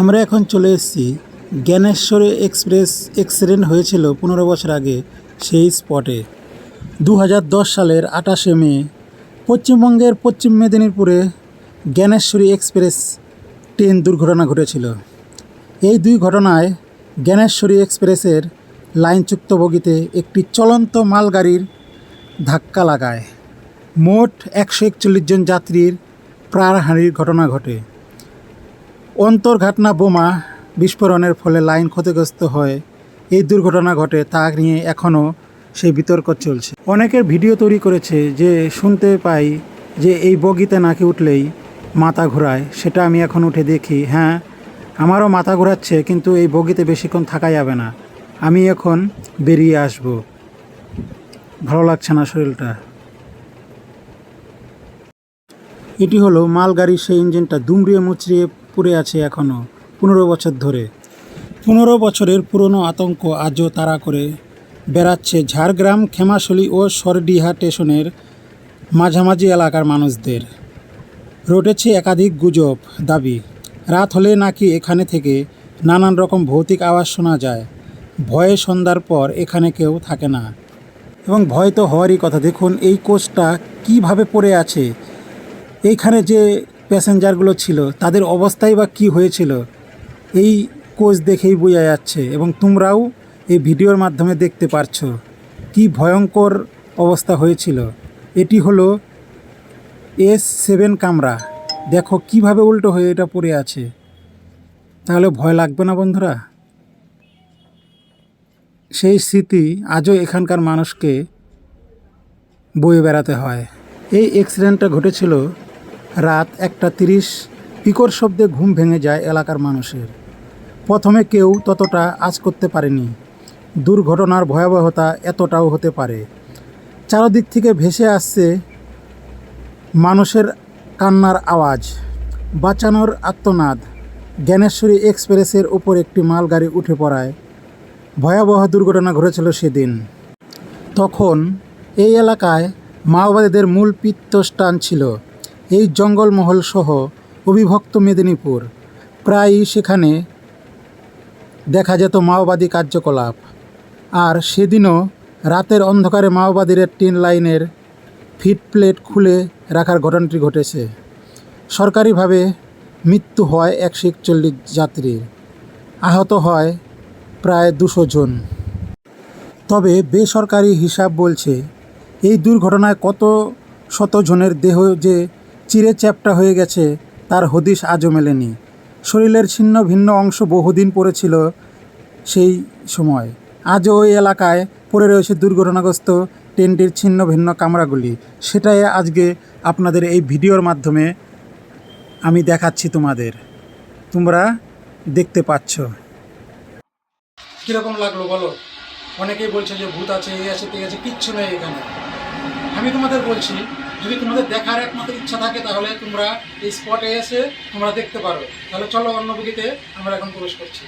আমরা এখন চলে এসেছি। জ্ঞানেশ্বরী এক্সপ্রেস অ্যাক্সিডেন্ট হয়েছিল পনেরো বছর আগে সেই স্পটে। দু হাজার দশ সালের আঠাশে মে, পশ্চিমবঙ্গের পশ্চিম মেদিনীপুরে জ্ঞানেশ্বরী এক্সপ্রেস ট্রেন দুর্ঘটনা ঘটেছিল। এই দুই ঘটনায় জ্ঞানেশ্বরী এক্সপ্রেসের লাইনযুক্ত বগিতে একটি চলন্ত মালগাড়ির ধাক্কা লাগায়। মোট একশো একচল্লিশ জন যাত্রীর প্রাণহানির ঘটনা ঘটে। অন্তর্ঘাটনা বোমা বিস্ফোরণের ফলে লাইন ক্ষতিগ্রস্ত হয়। এই দুর্ঘটনা ঘটে তা নিয়ে এখনও সেই বিতর্ক চলছে। অনেকের ভিডিও তৈরি করেছে যে শুনতে পাই যে এই বগিতে নাকি উঠলেই মাথা ঘোরায়। সেটা আমি এখন উঠে দেখি হ্যাঁ আমারও মাথা ঘোরাচ্ছে, কিন্তু এই বগিতে বেশিক্ষণ থাকা যাবে না। আমি এখন বেরিয়ে আসব। ভালো লাগছে না শরীরটা। এটি হলো মালগাড়ির সেই ইঞ্জিনটা দুমড়িয়ে মুচড়িয়ে পড়ে আছে এখনও পনেরো বছর ধরে। পনেরো বছরের পুরনো আতঙ্ক আজও তাড়া করে বেড়াচ্ছে ঝাড়গ্রাম, খেমাশলি ও সরডিহা স্টেশনের মাঝামাঝি এলাকার মানুষদের। রটেছে একাধিক গুজব দাবি। রাত হলে নাকি এখানে থেকে নানান রকম ভৌতিক আওয়াজ শোনা যায়। ভয়ে সন্ধ্যার পর এখানে কেউ থাকে না। এবং ভয় তো হওয়ারই কথা। দেখুন, এই কোচটা কীভাবে পড়ে আছে? এইখানে যে প্যাসেঞ্জারগুলো ছিল, তাদের অবস্থাই বা কী হয়েছিল, এই কোচ দেখেই বোঝা যাচ্ছে এবং তোমরাও এই ভিডিওর মাধ্যমে দেখতে পারছ কি ভয়ঙ্কর অবস্থা হয়েছিল। এটি হলো এস সেভেন কামরা দেখো কীভাবে উল্টো হয়ে এটা পড়ে আছে। তাহলে ভয় লাগবে না বন্ধুরা? সেই স্মৃতি আজও এখানকার মানুষকে বয়ে বেড়াতে হয়। এই অ্যাক্সিডেন্টটা ঘটেছিল রাত একটা তিরিশ, পিকর শব্দে ঘুম ভেঙে যায় এলাকার মানুষের। প্রথমে কেউ ততটা আজ করতে পারেনি। দুর্ঘটনার ভয়াবহতা এতটাও হতে পারে। চারদিক থেকে ভেসে আসছে মানুষের কান্নার আওয়াজ। বাঁচানোর আত্মনাদ। জ্ঞানেশ্বরী এক্সপ্রেসের উপর একটি মালগাড়ি উঠে পড়ায়। ভয়াবহ দুর্ঘটনা ঘটেছিল সেদিন। তখন এই এলাকায় মাওবাদীদের মূল পীঠস্থান ছিল। এই জঙ্গলমহল সহ অবিভক্ত মেদিনীপুর। প্রায়ই সেখানে দেখা যেত মাওবাদী কার্যকলাপ। আর সেদিনও রাতের অন্ধকারে মাওবাদীদের টিন লাইনের ফিট প্লেট খুলে রাখার ঘটনাটি ঘটেছে। সরকারিভাবে মৃত্যু হয় একশো একচল্লিশ যাত্রীর। আহত হয় প্রায় দুশো জন। তবে বেসরকারি হিসাব বলছে, এই দুর্ঘটনায় কত শত জনের দেহ যে চিরে চ্যাপ্টা হয়ে গেছে, তার হদিশ আজও মেলেনি। শরীরের ছিন্ন ভিন্ন অংশ বহুদিন পড়েছিল সেই সময়। আজও ওই এলাকায় পড়ে রয়েছে দুর্ঘটনাগ্রস্ত ট্রেনটির ছিন্ন ভিন্ন কামরাগুলি। সেটাই আজকে আপনাদের এই ভিডিওর মাধ্যমে আমি দেখাচ্ছি তোমাদের। তোমরা দেখতে পাচ্ছ। কীরকম লাগল বলো? অনেকেই বলছে যে ভূত আছে, এই আছে ঠিক আছে, কিচ্ছু নেই এখানে। আমি তোমাদের বলছি যদি তোমাদের দেখার একমাত্র ইচ্ছা থাকে, তাহলে তোমরা এই স্পটে এসে তোমরা দেখতে পারো। তাহলে চলো অন্য বগিতে আমরা এখন প্রবেশ করছি।